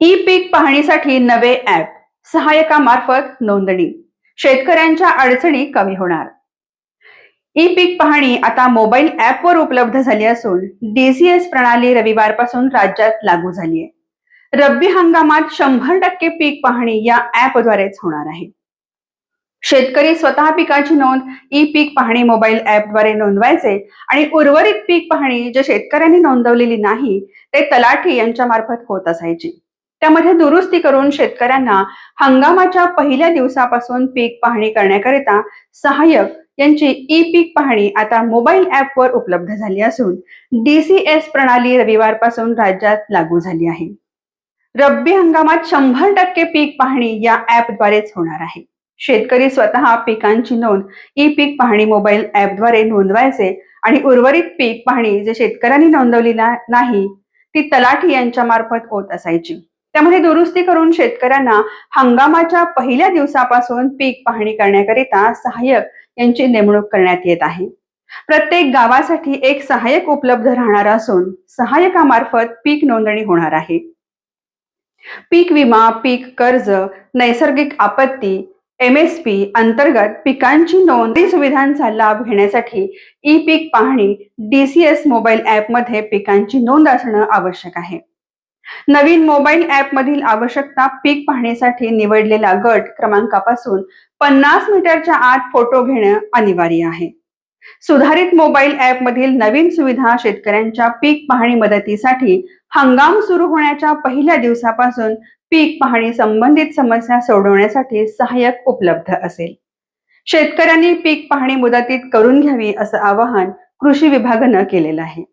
E पीक पाहणीसाठी नवे app सहायकामार्फत नोंदणी. शेतकऱ्यांच्या अडचणी कमी होणार. ई पीक पाहणी आता मोबाईल ऍपवर उपलब्ध झाली असून डीसीएस प्रणाली रविवारपासून राज्यात लागू झाली आहे रब्बी हंगामात शंभर टक्के पीक पाहणी या ऍपद्वारेच होणार आहे. शेतकरी स्वतः पिकाची नोंद ई पीक पाहणी मोबाईल ऍपद्वारे नोंदवायचे आणि उर्वरित पीक पाहणी जे शेतकऱ्यांनी नोंदवलेली नाही ते तलाठी यांच्या मार्फत होत असायची. त्यामध्ये दुरुस्ती करून शेतकऱ्यांना हंगामाच्या पहिल्या दिवसापासून पीक पाहणी करण्याकरिता सहाय्यक यांची ई पीक पाहणी आता मोबाईल ऍपवर उपलब्ध झाली असून डीसीएस प्रणाली रविवारपासून राज्यात लागू झाली आहे. रब्बी हंगामात शंभर टक्के पीक पाहणी या ऍपद्वारेच होणार आहे. शेतकरी स्वतः पिकांची नोंद ई पीक पाहणी मोबाईल ऍपद्वारे नोंदवायचे आणि उर्वरित पीक पाहणी जे शेतकऱ्यांनी नोंदवली नाही ती तलाठी यांच्या मार्फत होत असायची. त्यामध्ये दुरुस्ती करून शेतकऱ्यांना हंगामाच्या पहिल्या दिवसापासून पीक पाहणी करण्याकरिता सहाय्यक यांची नेमणूक करण्यात येत आहे. प्रत्येक गावासाठी एक सहाय्यक उपलब्ध राहणार असून सहाय्यकामार्फत पीक नोंदणी होणार आहे. पीक विमा पीक कर्ज नैसर्गिक आपत्ती एमएसपी अंतर्गत पिकांची नोंदणी सुविधांचा लाभ घेण्यासाठी ई पीक पाहणी डीसीएस मोबाईल ऍपमध्ये पिकांची नोंद असणं आवश्यक आहे. नवीन मोबाईल ऍप मधील आवश्यकता पीक पाहणीसाठी निवडलेला गट क्रमांकापासून पन्नास मीटरच्या आत फोटो घेणं अनिवार्य आहे. सुधारित मोबाईल ॲप मधील नवीन सुविधा शेतकऱ्यांच्या पीक पाहणी मदतीसाठी हंगाम सुरू होण्याच्या पहिल्या दिवसापासून पीक पाहणी संबंधित समस्या सोडवण्यासाठी सहाय्यक उपलब्ध असेल. शेतकऱ्यांनी पीक पाहणी मुदतीत करून घ्यावी असं आवाहन कृषी विभागानं केलेलं आहे.